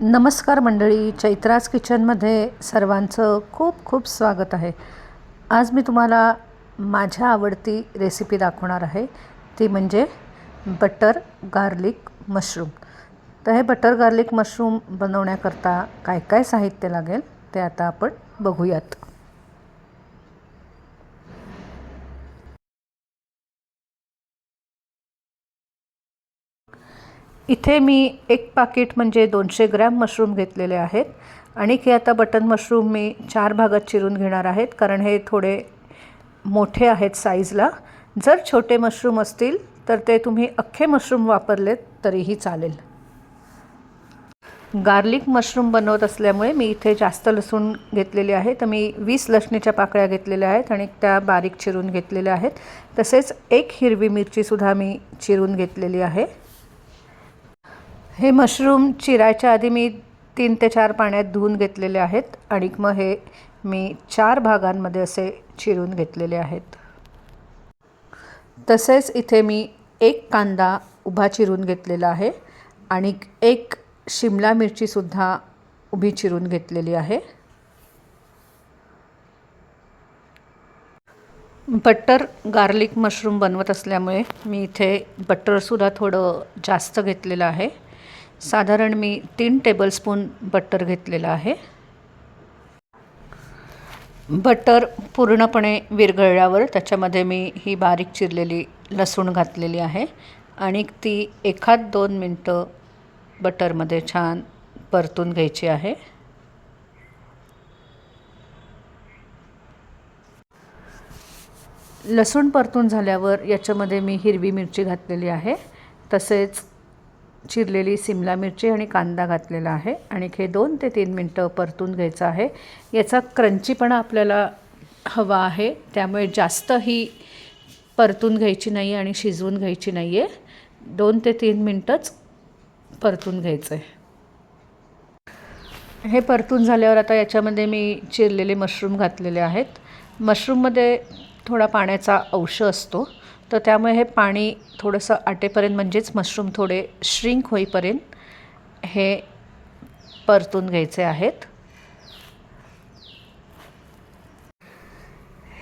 नमस्कार मंडळी चैत्राज किचनमध्ये सर्वांचं खूप खूप स्वागत आहे. आज मी तुम्हाला माझ्या आवडती रेसिपी दाखवणार आहे. ती म्हणजे बटर गार्लिक मशरूम तर हे बटर गार्लिक मशरूम बनवण्याकरता काय काय साहित्य लागेल ते आता आपण बघूयात. इथे मी एक पाकिट म्हणजे दोनशे ग्रॅम मशरूम घेतलेले आहेत. आणि हे आता बटन मशरूम मी चार भागात चिरून घेणार आहेत कारण हे थोडे मोठे आहेत साईजला जर छोटे मशरूम असतील तर ते तुम्ही अख्खे मशरूम वापरलेत तरीही चालेल. गार्लिक मशरूम बनवत असल्यामुळे मी इथे जास्त लसूण घेतलेली आहे. तर मी वीस लसणीच्या पाकळ्या घेतलेल्या आहेत आणि त्या बारीक चिरून घेतलेल्या आहेत. तसेच एक हिरवी मिरचीसुद्धा मी चिरून घेतलेली आहे. हे मशरूम चिरायच्या आधी मी तीन ते चार पाण्यात धुवून घेतलेले आहेत आणि मग हे मी चार भागांमध्ये असे चिरून घेतलेले आहेत. तसेच इथे मी एक कांदा उभा चिरून घेतलेला आहे आणि एक शिमला मिरचीसुद्धा उभी चिरून घेतलेली आहे. बटर गार्लिक मशरूम बनवत असल्यामुळे मी इथे बटरसुद्धा थोडं जास्त घेतलेलं आहे. साधारण मी तीन टेबलस्पून बटर घेतलेलं आहे. बटर पूर्णपणे विरघळल्यावर त्याच्यामध्ये मी ही बारीक चिरलेली लसूण घातलेली आहे आणि ती एखाद दोन मिनटं बटरमध्ये छान परतून घ्यायची आहे. लसूण परतून झाल्यावर याच्यामध्ये मी हिरवी मिरची घातलेली आहे. तसेच चिरलेली सिमला मिरची आणि कांदा घातलेला आहे. आणि हे दोन ते तीन मिनटं परतून घ्यायचं आहे. याचा क्रंचीपणा आपल्याला हवा आहे. त्यामुळे जास्तही परतून घ्यायची नाही आणि शिजवून घ्यायची नाही आहे दोन ते तीन मिनटंच परतून घ्यायचं आहे हे परतून झाल्यावर आता याच्यामध्ये मी चिरलेले मशरूम घातलेले आहेत. मशरूममध्ये थोडा पाण्याचा अंश असतो. तर त्यामुळे हे पाणी थोडंसं आटेपर्यंत म्हणजेच मशरूम थोडे श्रिंक होईपर्यंत हे परतून घ्यायचे आहेत.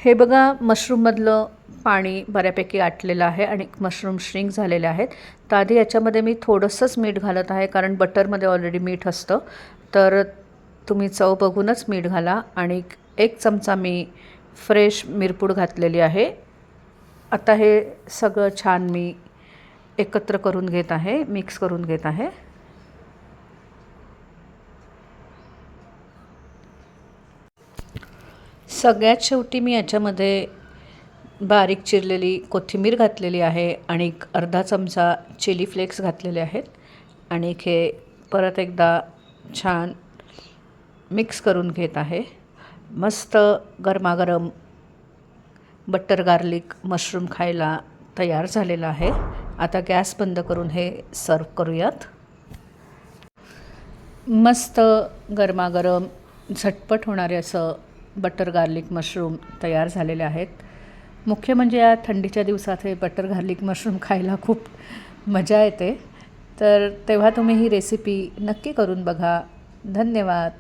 हे बघा मशरूममधलं पाणी बऱ्यापैकी आटलेलं आहे आणि मशरूम श्रिंक झालेले आहेत. तर आधी याच्यामध्ये मी थोडंसंच मीठ घालत आहे कारण बटरमध्ये ऑलरेडी मीठ असतं. तर तुम्ही चव बघूनच मीठ घाला. आणि एक चमचा मी फ्रेश मिरपूड घातलेली आहे. आता हे सगळं छान मी एकत्र करून घेत आहे मिक्स करून घेत आहे. सगळ्यात शेवटी मी याच्यामध्ये बारीक चिरलेली कोथिंबीर घातलेली आहे आणि अर्धा चमचा चिली फ्लेक्स घातलेले आहेत. आणि हे परत एकदा छान मिक्स करून घेत आहे. मस्त गरमागरम बटर गार्लिक मशरूम खायला तयार झालेला आहे. आता गॅस बंद करून हे सर्व करूयात. मस्त गरमागरम झटपट होणारे असं बटर गार्लिक मशरूम तयार झालेले आहेत. मुख्य म्हणजे या थंडीच्या दिवसात हे बटर गार्लिक मशरूम खायला खूप मजा येते. तर तेव्हा तुम्ही ही रेसिपी नक्की करून बघा. धन्यवाद.